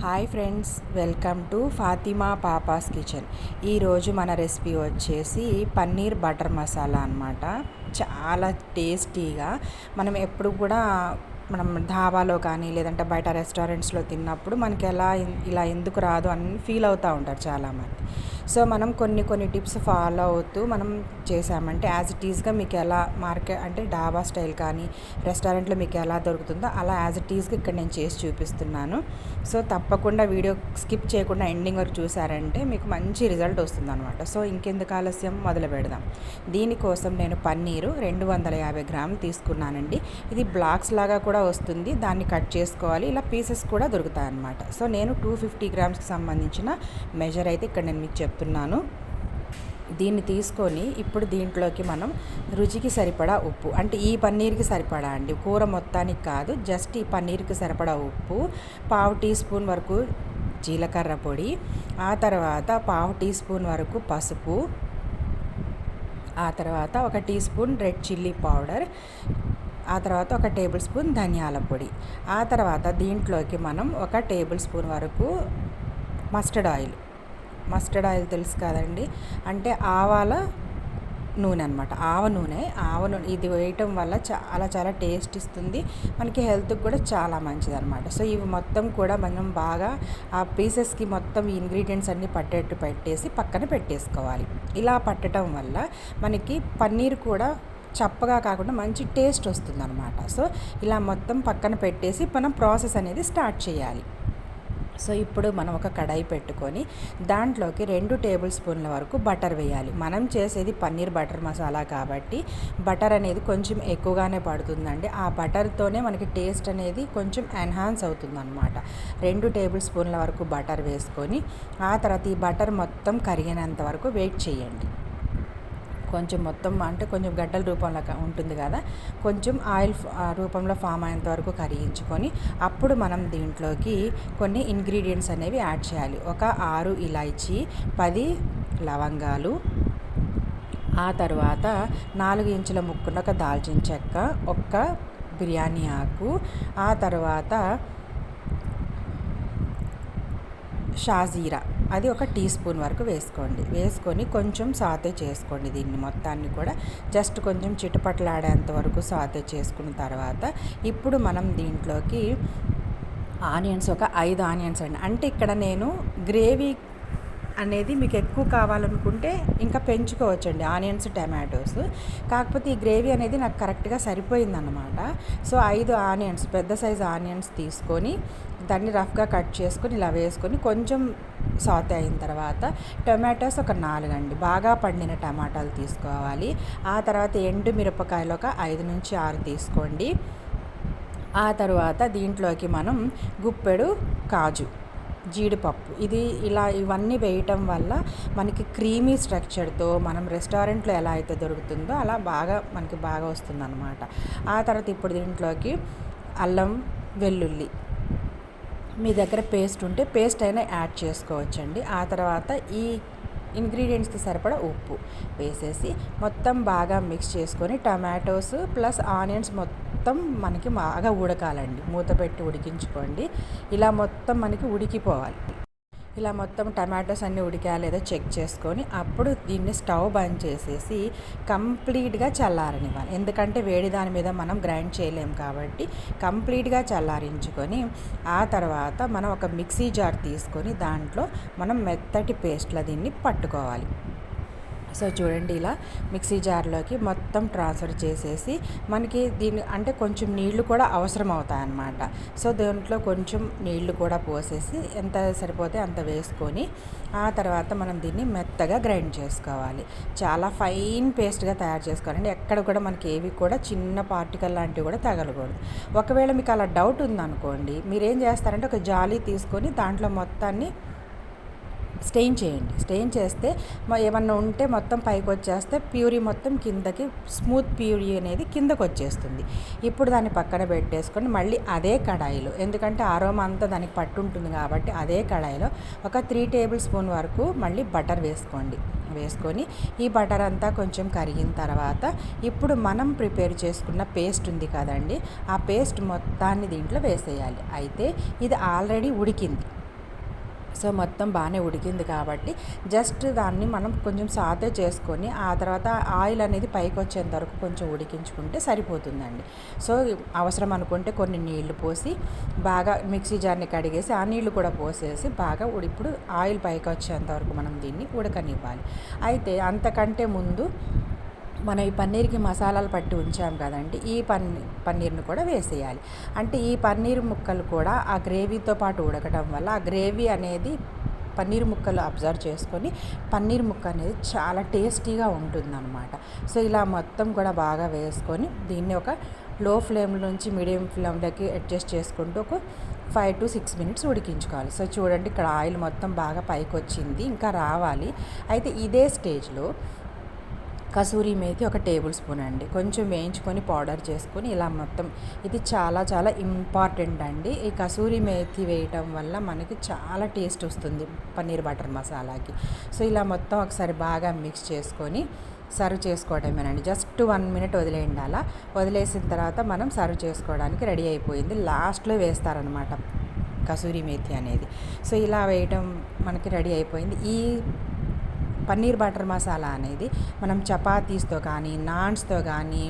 Hi friends welcome to Fatima papa's kitchen. ఈరోజు మన recipe వచ్చేసి పన్నీర్ బటర్ మసాలా అనమాట చాలా టేస్టీగా మనం ఎప్పుడు కూడా మనం ధాబాలో కానీ లేదంటే బయట రెస్టారెంట్స్లో తిన్నప్పుడు మనకి ఎలా ఇలా ఎందుకు రాదు అని ఫీల్ అవుతూ ఉంటారు చాలామంది. సో మనం కొన్ని కొన్ని టిప్స్ ఫాలో అవుతూ మనం చేసామంటే యాజ్ ఇట్ ఈస్గా మీకు ఎలా మార్కెట్ అంటే డాబా స్టైల్ కానీ రెస్టారెంట్లో మీకు ఎలా దొరుకుతుందో అలా యాజ్ ఇట్ ఈస్గా ఇక్కడ నేను చేసి చూపిస్తున్నాను. సో తప్పకుండా వీడియో స్కిప్ చేయకుండా ఎండింగ్ వరకు చూసారంటే మీకు మంచి రిజల్ట్ వస్తుంది అనమాట సో ఇంకెందుకు ఆలస్యం? మొదలు పెడదాం. దీనికోసం నేను పన్నీరు రెండు వందల యాభై గ్రాములు తీసుకున్నానండి. ఇది బ్లాక్స్ లాగా కూడా వస్తుంది. దాన్ని కట్ చేసుకోవాలి. ఇలా పీసెస్ కూడా దొరుకుతాయి అనమాట సో నేను టూ ఫిఫ్టీ గ్రామ్స్కి సంబంధించిన మెజర్ అయితే ఇక్కడ నేను మీకు చెప్తాను చెప్తున్నాను. దీన్ని తీసుకొని ఇప్పుడు దీంట్లోకి మనం రుచికి సరిపడా ఉప్పు అంటే ఈ పన్నీర్కి సరిపడా అండి. కూర మొత్తానికి కాదు జస్ట్ ఈ పన్నీర్కి సరిపడా ఉప్పు పావు టీ స్పూన్ వరకు జీలకర్ర పొడి ఆ తర్వాత పావు టీ స్పూన్ వరకు పసుపు ఆ తర్వాత ఒక teaspoon red chilli powder ఆ తర్వాత ఒక టేబుల్ స్పూన్ ధనియాల పొడి. ఆ తర్వాత దీంట్లోకి మనం ఒక టేబుల్ స్పూన్ వరకు మస్టర్డ్ ఆయిల్ మస్టర్డ్ ఆయిల్ తెలుసు కదండి. అంటే ఆవాల నూనె అనమాట ఆవ నూనె. ఆవ నూనె ఇది వేయటం వల్ల చాలా చాలా టేస్ట్ ఇస్తుంది. మనకి హెల్త్కి కూడా చాలా మంచిది అనమాట సో ఇవి మొత్తం కూడా మనం బాగా ఆ పీసెస్కి మొత్తం ఇంగ్రీడియంట్స్ అన్నీ పట్టేట్టు పెట్టేసి పక్కన పెట్టేసుకోవాలి. ఇలా పట్టడం వల్ల మనకి పన్నీర్ కూడా చప్పగా కాకుండా మంచి టేస్ట్ వస్తుంది అనమాట సో ఇలా మొత్తం పక్కన పెట్టేసి మనం ప్రాసెస్ అనేది స్టార్ట్ చేయాలి. సో ఇప్పుడు మనం ఒక కడాయి పెట్టుకొని దాంట్లోకి రెండు టేబుల్ స్పూన్ల వరకు బటర్ వేయాలి. మనం చేసేది పన్నీర్ బటర్ మసాలా కాబట్టి బటర్ అనేది కొంచెం ఎక్కువగానే పడుతుందండి. ఆ బటర్తోనే మనకి టేస్ట్ అనేది కొంచెం ఎన్హాన్స్ అవుతుంది అనమాట రెండు టేబుల్ స్పూన్ల వరకు బటర్ వేసుకొని ఆ తర్వాత ఈ బటర్ మొత్తం కరిగినంత వరకు వెయిట్ చేయండి. కొంచెం మొత్తం అంటే కొంచెం గడ్డల రూపంలో ఉంటుంది కదా. కొంచెం ఆయిల్ రూపంలో ఫామ్ అయ్యేంత వరకు కరిగించుకొని అప్పుడు మనం దీంట్లోకి కొన్ని ఇంగ్రీడియంట్స్ అనేవి యాడ్ చేయాలి. ఒక ఆరు ఇలాచీ పది లవంగాలు ఆ తర్వాత నాలుగు ఇంచుల ముక్కున ఒక దాల్చిన చెక్క ఒక్క బిర్యానీ ఆకు ఆ తర్వాత షాజీరా అది ఒక టీ స్పూన్ వరకు వేసుకోండి. వేసుకొని కొంచెం సాతే చేసుకోండి దీన్ని మొత్తాన్ని కూడా. జస్ట్ కొంచెం చిటుపట్లాడేంత వరకు సాతే చేసుకున్న తర్వాత ఇప్పుడు మనం దీంట్లోకి ఆనియన్స్ ఒక ఐదు ఆనియన్స్ అండి. అంటే ఇక్కడ నేను గ్రేవీ అనేది మీకు ఎక్కువ కావాలనుకుంటే ఇంకా పెంచుకోవచ్చండి ఆనియన్స్ టమాటోస్. కాకపోతే ఈ గ్రేవీ అనేది నాకు కరెక్ట్గా సరిపోయిందన్నమాట. సో ఐదు ఆనియన్స్ పెద్ద సైజు ఆనియన్స్ తీసుకొని దాన్ని రఫ్గా కట్ చేసుకొని ఇలా వేసుకొని కొంచెం సాత్ అయిన తర్వాత టొమాటోస్ ఒక నాలుగండి. బాగా పండిన టమాటాలు తీసుకోవాలి. ఆ తర్వాత ఎండు మిరపకాయలు ఒక ఐదు నుంచి ఆరు తీసుకోండి. ఆ తర్వాత దీంట్లోకి మనం గుప్పెడు కాజు జీడిపప్పు. ఇది ఇలా ఇవన్నీ వేయటం వల్ల మనకి క్రీమీ స్ట్రక్చర్తో మనం రెస్టారెంట్లో ఎలా అయితే దొరుకుతుందో అలా బాగా మనకి బాగా వస్తుందన్నమాట. ఆ తర్వాత ఇప్పుడు దీంట్లోకి అల్లం వెల్లుల్లి మీ దగ్గర పేస్ట్ ఉంటే పేస్ట్ అయినా యాడ్ చేసుకోవచ్చండి. ఆ తర్వాత ఈ ఇంగ్రీడియంట్స్కి సరిపడా ఉప్పు వేసేసి మొత్తం బాగా మిక్స్ చేసుకొని టమాటోస్ ప్లస్ ఆనియన్స్ మొత్తం మనకి బాగా ఉడకాలండి. మూత పెట్టి ఉడికించుకోండి. ఇలా మొత్తం మనకి ఉడికిపోవాలి. ఇలా మొత్తం టమాటోస్ అన్నీ ఉడికా లేదో చెక్ చేసుకొని అప్పుడు దీన్ని స్టవ్ బంద్ చేసేసి కంప్లీట్గా చల్లారనివ్వాలి. ఎందుకంటే వేడి దాని మీద మనం గ్రైండ్ చేయలేం కాబట్టి కంప్లీట్గా చల్లారించుకొని ఆ తర్వాత మనం ఒక మిక్సీ జార్ తీసుకొని దాంట్లో మనం మెత్తటి పేస్ట్లో దీన్ని పట్టుకోవాలి. సో చూడండి ఇలా మిక్సీ జార్లోకి మొత్తం ట్రాన్స్ఫర్ చేసేసి మనకి దీని అంటే కొంచెం నీళ్ళు కూడా అవసరం అవుతాయన్నమాట సో దాంట్లో కొంచెం నీళ్ళు కూడా పోసేసి ఎంత సరిపోతే అంత వేసుకొని ఆ తర్వాత మనం దీన్ని మెత్తగా గ్రైండ్ చేసుకోవాలి. చాలా ఫైన్ పేస్ట్గా తయారు చేసుకోవాలండి. ఎక్కడ కూడా మనకి ఏవి కూడా చిన్న పార్టికల్ లాంటివి కూడా తగలకూడదు. ఒకవేళ మీకు అలా డౌట్ ఉందనుకోండి మీరేం చేస్తారంటే ఒక జాలీ తీసుకొని దాంట్లో మొత్తాన్ని స్టెయిన్ చేయండి. స్టెయిన్ చేస్తే ఏమన్నా ఉంటే మొత్తం పైకి వచ్చేస్తే ప్యూరీ మొత్తం కిందకి స్మూత్ ప్యూరీ అనేది కిందకు వచ్చేస్తుంది. ఇప్పుడు దాన్ని పక్కన పెట్టేసుకొని మళ్ళీ అదే కడాయిలో ఎందుకంటే ఆరోమా అంతా దానికి పట్టుంటుంది కాబట్టి అదే కడాయిలో ఒక త్రీ టేబుల్ స్పూన్ వరకు మళ్ళీ బటర్ వేసుకోండి. వేసుకొని ఈ బటర్ అంతా కొంచెం కరిగిన తర్వాత ఇప్పుడు మనం ప్రిపేర్ చేసుకున్న పేస్ట్ ఉంది కదండి ఆ పేస్ట్ మొత్తాన్ని దీంట్లో వేసేయాలి. అయితే ఇది ఆల్రెడీ ఉడికింది. సో మొత్తం బాగానే ఉడికింది కాబట్టి జస్ట్ దాన్ని మనం కొంచెం సాతే చేసుకొని ఆ తర్వాత ఆయిల్ అనేది పైకి వచ్చేంత వరకు కొంచెం ఉడికించుకుంటే సరిపోతుందండి. సో అవసరం అనుకుంటే కొన్ని నీళ్ళు పోసి బాగా మిక్సీ జార్ని కడిగేసి ఆ నీళ్ళు కూడా పోసేసి బాగా ఇప్పుడు ఆయిల్ పైకి వచ్చేంత వరకు మనం దీన్ని ఉడకనివ్వాలి. అయితే అంతకంటే ముందు మనం ఈ పన్నీర్కి మసాలాలు పట్టి ఉంచాం కదండి ఈ పన్నీ పన్నీర్ని కూడా వేసేయాలి. అంటే ఈ పన్నీర్ ముక్కలు కూడా ఆ గ్రేవీతో పాటు ఉడకడం వల్ల ఆ గ్రేవీ అనేది పన్నీర్ ముక్కలు అబ్జర్వ్ చేసుకొని పన్నీర్ ముక్క అనేది చాలా టేస్టీగా ఉంటుందన్నమాట. సో ఇలా మొత్తం కూడా బాగా వేసుకొని దీన్ని ఒక లో ఫ్లేమ్ నుంచి మీడియం ఫ్లేమ్లోకి అడ్జస్ట్ చేసుకుంటూ ఒక ఫైవ్ టు సిక్స్ మినిట్స్ ఉడికించుకోవాలి. సో చూడండి ఇక్కడ ఆయిల్ మొత్తం బాగా పైకి వచ్చింది ఇంకా రావాలి. అయితే ఇదే స్టేజ్లో కసూరి మేతి ఒక టేబుల్ స్పూన్ అండి. కొంచెం వేయించుకొని పౌడర్ చేసుకొని ఇలా మొత్తం ఇది చాలా చాలా ఇంపార్టెంట్ అండి. ఈ కసూరి మేతి వేయటం వల్ల మనకి చాలా టేస్ట్ వస్తుంది పన్నీర్ బటర్ మసాలాకి. సో ఇలా మొత్తం ఒకసారి బాగా మిక్స్ చేసుకొని సర్వ్ చేసుకోవటమేనండి. జస్ట్ వన్ మినిట్ వదిలేయండి అలా. వదిలేసిన తర్వాత మనం సర్వ్ చేసుకోవడానికి రెడీ అయిపోయింది. లాస్ట్లో వేస్తారనమాట కసూరి మేతి అనేది. సో ఇలా వేయటం మనకి రెడీ అయిపోయింది. ఈ పన్నీర్ బటర్ మసాలా అనేది మనం చపాతీస్తో కానీ నాన్స్తో కానీ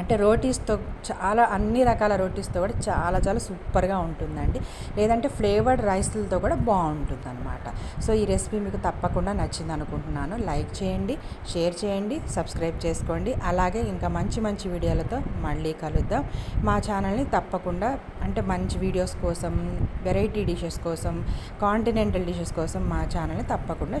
అంటే రోటీస్తో చాలా అన్ని రకాల రోటీస్తో కూడా చాలా చాలా సూపర్గా ఉంటుందండి. లేదంటే ఫ్లేవర్డ్ రైస్లతో కూడా బాగుంటుంది అనమాట సో ఈ రెసిపీ మీకు తప్పకుండా నచ్చింది అనుకుంటున్నాను. లైక్ చేయండి షేర్ చేయండి సబ్స్క్రైబ్ చేసుకోండి. అలాగే ఇంకా మంచి మంచి వీడియోలతో మళ్ళీ కలుద్దాం. మా ఛానల్ని తప్పకుండా అంటే మంచి వీడియోస్ కోసం వెరైటీ డిషెస్ కోసం కాంటినెంటల్ డిషెస్ కోసం మా ఛానల్ని తప్పకుండా